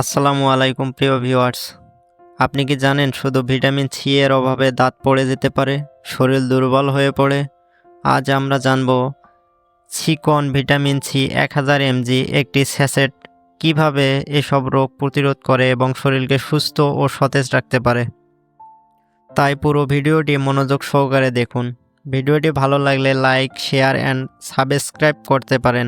আসসালামু আলাইকুম প্রিয় ভিউয়ার্স। আপনি কি জানেন শুধু ভিটামিন সি এর অভাবে দাঁত পড়ে যেতে পারে, শরীর দুর্বল হয়ে পড়ে? আজ আমরা জানব সিকন ভিটামিন সি এক হাজার এমজি একটি স্যাসেট কীভাবে এসব রোগ প্রতিরোধ করে এবং শরীরকে সুস্থ ও সতেজ রাখতে পারে। তাই পুরো ভিডিওটি মনোযোগ সহকারে দেখুন। ভিডিওটি ভালো লাগলে লাইক, শেয়ার, অ্যান্ড সাবস্ক্রাইব করতে পারেন।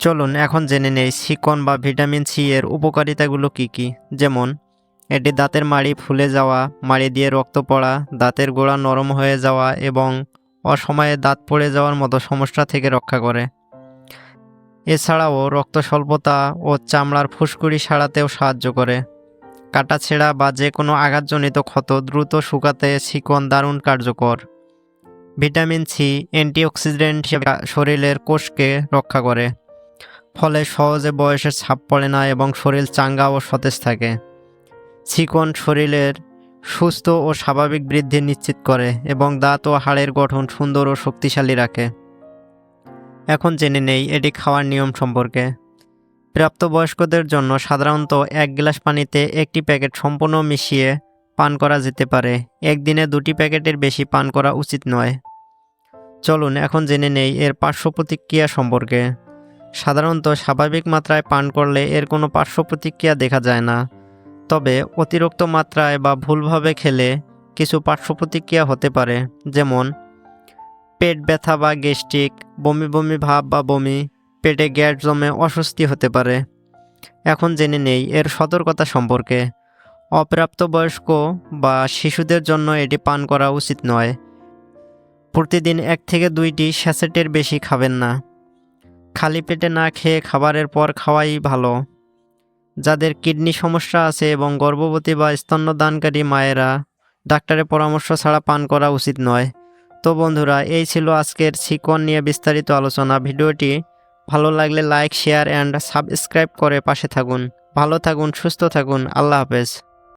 চলুন এখন জেনে নেই সিকন বা ভিটামিন সি এর উপকারিতাগুলো কি কি। যেমন, এটি দাঁতের মাড়ি ফুলে যাওয়া, মাড়ি দিয়ে রক্ত পড়া, দাঁতের গোড়া নরম হয়ে যাওয়া এবং অসময়ে দাঁত পড়ে যাওয়ার মতো সমস্যা থেকে রক্ষা করে। এছাড়াও রক্ত স্বল্পতা ও চামড়ার ফুসকুড়ি সারাতেও সাহায্য করে। কাটা ছেঁড়া বা যে কোনো আঘাতজনিত ক্ষত দ্রুত শুকাতে সিকন দারুণ কার্যকর। ভিটামিন সি, অ্যান্টিঅক্সিডেন্ট শরীরের কোষকে রক্ষা করে। ফলে সহজে বয়সের ছাপ পড়ে না এবং শরীর চাঙ্গা ও সতেজ থাকে। চিকন শরীরের সুস্থ ও স্বাভাবিক বৃদ্ধি নিশ্চিত করে এবং দাঁত ও হাড়ের গঠন সুন্দর ও শক্তিশালী রাখে। এখন জেনে নেই এটি খাওয়ার নিয়ম সম্পর্কে। প্রাপ্তবয়স্কদের জন্য সাধারণত এক গ্লাস পানিতে একটি প্যাকেট সম্পূর্ণ মিশিয়ে পান করা যেতে পারে। একদিনে দুটি প্যাকেটের বেশি পান করা উচিত নয়। চলুন এখন জেনে নেই এর পার্শ্ব প্রতিক্রিয়া সম্পর্কে। সাধারণত স্বাভাবিক মাত্রায় পান করলে এর কোনো পার্শ্ব প্রতিক্রিয়া দেখা যায় না। তবে অতিরিক্ত মাত্রায় বা ভুলভাবে খেলে কিছু পার্শ্ব প্রতিক্রিয়া হতে পারে, যেমন পেট ব্যথা বা গ্যাস্ট্রিক, বমি বমি ভাব বা বমি, পেটে গ্যাস জমে অস্বস্তি হতে পারে। এখন জেনে নেই এর সতর্কতা সম্পর্কে। অপ্রাপ্তবয়স্ক বা শিশুদের জন্য এটি পান করা উচিত নয়। প্রতিদিন এক থেকে দুইটি স্যাসেটের বেশি খাবেন না। খালি পেটে না খেয়ে খাবারের পর খাওয়াই ভালো। যাদের কিডনি সমস্যা আছে এবং গর্ভবতী বা স্তন্যদানকারী মায়েরা ডাক্তারের পরামর্শ ছাড়া পান করা উচিত নয়। তো বন্ধুরা, এই ছিল আজকের সিকন নিয়ে বিস্তারিত আলোচনা। ভিডিওটি ভালো লাগলে লাইক, শেয়ার, অ্যান্ড সাবস্ক্রাইব করে পাশে থাকুন। ভালো থাকুন, সুস্থ থাকুন। আল্লাহ হাফেজ।